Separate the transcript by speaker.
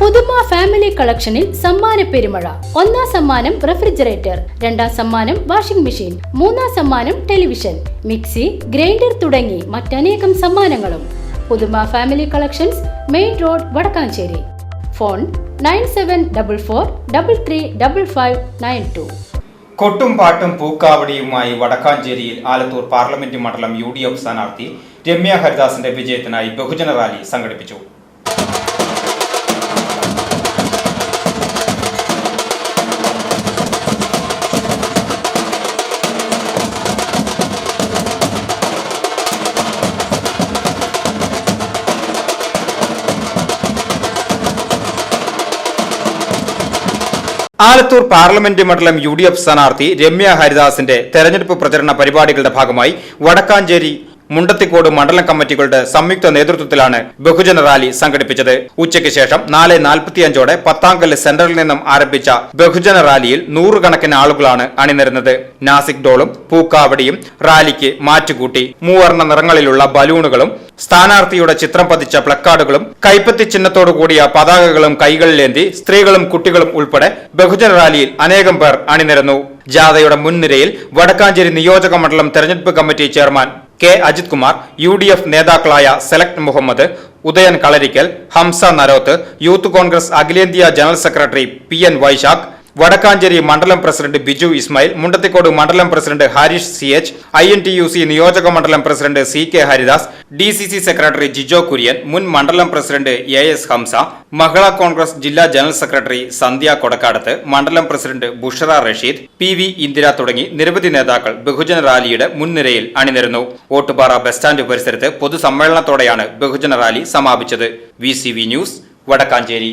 Speaker 1: പുതുമ ഫാമിലി കളക്ഷനിൽ സമ്മാന പെരുമഴ. ഒന്നാം സമ്മാനം റെഫ്രിജറേറ്റർ രണ്ടാം സമ്മാനം വാഷിംഗ് മെഷീൻ മൂന്നാം സമ്മാനം ടെലിവിഷൻ മിക്സി ഗ്രൈൻഡർ തുടങ്ങി മറ്റനേകം സമ്മാനങ്ങളും. Puthuma family collections main road Vadakkanchery. Phone nine seven double four double three double five nine two.
Speaker 2: കൊട്ടും പാട്ടും പൂക്കാവടിയുമായി വടക്കാഞ്ചേരിയിൽ ആലത്തൂർ പാർലമെന്റ് മണ്ഡലം യു ഡി എഫ് സ്ഥാനാർത്ഥി രമ്യ ഹരിദാസിന്റെ വിജയത്തിനായി ബഹുജന റാലി സംഘടിപ്പിച്ചു. ആലത്തൂർ പാർലമെന്റ് മണ്ഡലം യു ഡി എഫ് സ്ഥാനാർത്ഥി രമ്യ ഹരിദാസിന്റെ തെരഞ്ഞെടുപ്പ് പ്രചരണ പരിപാടികളുടെ ഭാഗമായി വടക്കാഞ്ചേരി മുണ്ടത്തിക്കോട് മണ്ഡലം കമ്മിറ്റികളുടെ സംയുക്ത നേതൃത്വത്തിലാണ് ബഹുജന റാലി സംഘടിപ്പിച്ചത്. ഉച്ചയ്ക്ക് ശേഷം നാല് നാൽപ്പത്തിയഞ്ചോടെ പത്താംകല്ല് സെന്ററിൽ നിന്നും ആരംഭിച്ച ബഹുജന റാലിയിൽ നൂറുകണക്കിന് ആളുകളാണ് അണിനിരുന്നത്. നാസിക് ഡോളും പൂക്കാവടിയും റാലിക്ക് മാറ്റുകൂട്ടി. മൂവർണ നിറങ്ങളിലുള്ള ബലൂണുകളും സ്ഥാനാർത്ഥിയുടെ ചിത്രം പതിച്ച പ്ലക്കാർഡുകളും കൈപ്പത്തി ചിഹ്നത്തോടു കൂടിയ പതാകകളും കൈകളിലേന്തി സ്ത്രീകളും കുട്ടികളും ഉൾപ്പെടെ ബഹുജന റാലിയിൽ അനേകം പേർ അണിനിരന്നു. ജാഥയുടെ മുൻനിരയിൽ വടക്കാഞ്ചേരി നിയോജക മണ്ഡലം തെരഞ്ഞെടുപ്പ് committee chairman K Ajith Kumar U D F നേതാക്കളായ സെലക്ട് മുഹമ്മദ് ഉദയൻ കളരിക്കൽ ഹംസ നരോത്ത് യൂത്ത് കോൺഗ്രസ് അഖിലേന്ത്യാ general secretary P N Vaishakh Wadakkanchery മണ്ഡലം പ്രസിഡന്റ് ബിജു ഇസ്മായിൽ മുണ്ടത്തിക്കോട് മണ്ഡലം president Harish C H I N T U C നിയോജക മണ്ഡലം president C K Haridas D C C secretary Jijo Kurian മുൻ മണ്ഡലം president A S Hamza Mahila Congress ജില്ലാ general secretary Sandhya Kodakkadath മണ്ഡലം president Bushara Rasheed P V Indira തുടങ്ങി നിരവധി നേതാക്കൾ ബഹുജന റാലിയുടെ മുൻനിരയിൽ അണിനിരന്നു. ഓട്ടുപാറ ബസ് സ്റ്റാൻഡ് പരിസരത്ത് പൊതുസമ്മേളനത്തോടെയാണ് ബഹുജന റാലി സമാപിച്ചത്. V news Wadakkanchery.